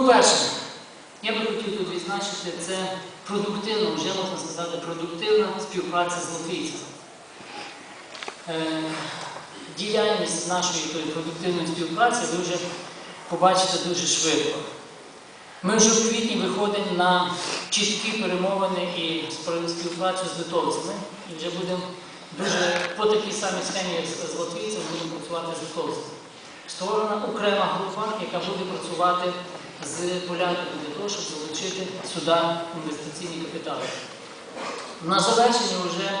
Ну, перше, я би хотів тут відзначити, це продуктивна, вже можна сказати, продуктивна співпраця з латвійцями. Е, Діяльність нашої тої продуктивної співпраці ви вже побачите дуже швидко. Ми вже в квітні виходимо на чіткі перемовини і співпрацю з литовцями. І вже будемо дуже по такій самій схемі, як з латвійцями, будемо працювати з литовцями. Створена окрема група, яка буде працювати з поляками для того, щоб залучити сюди інвестиційні капітали. На завершення вже,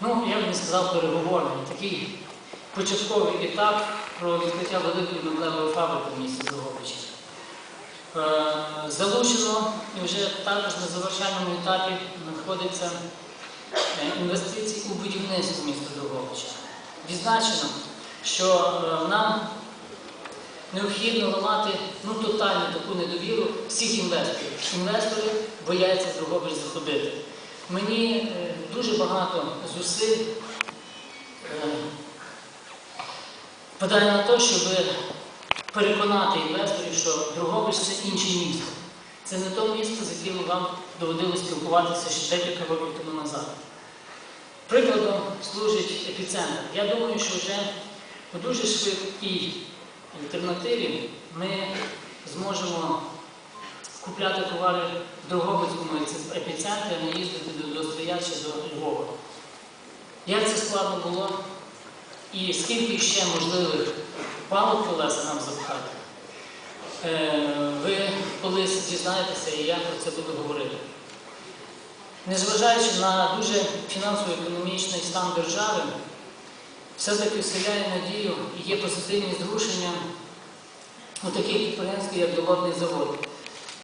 ну я б не сказав переговорний, такий початковий етап про відкриття великої меблевої фабрики в місті Дрогобичі. Е, Залучено і вже також на завершальному етапі знаходиться е, інвестиції у будівництво міста Дрогобича. Відзначено, що е, нам необхідно ламати ну, тотальну таку недовіру всіх інвесторів. Інвестори бояться з Дрогобич заходити. Мені е, дуже багато зусиль е, на те, щоб переконати інвесторів, що Дрогобич це інше місто. Це не то місто, з яким вам доводилось спілкуватися ще декілька років тому назад. Прикладом служить епіцентр. Я думаю, що вже дуже швидкій альтернативі ми зможемо купляти товари в Дрогобицькому епіцентрі, а не їздити до, Стрия чи до Львова. Як це складно було? І скільки ще можливих палок колеса нам запхати? Е, Ви колись дізнаєтеся, і я про це буду говорити. Незважаючи на дуже фінансово-економічний стан держави, все-таки вселяє надію і є позитивні зрушення у таких підприємств, як Доводний завод.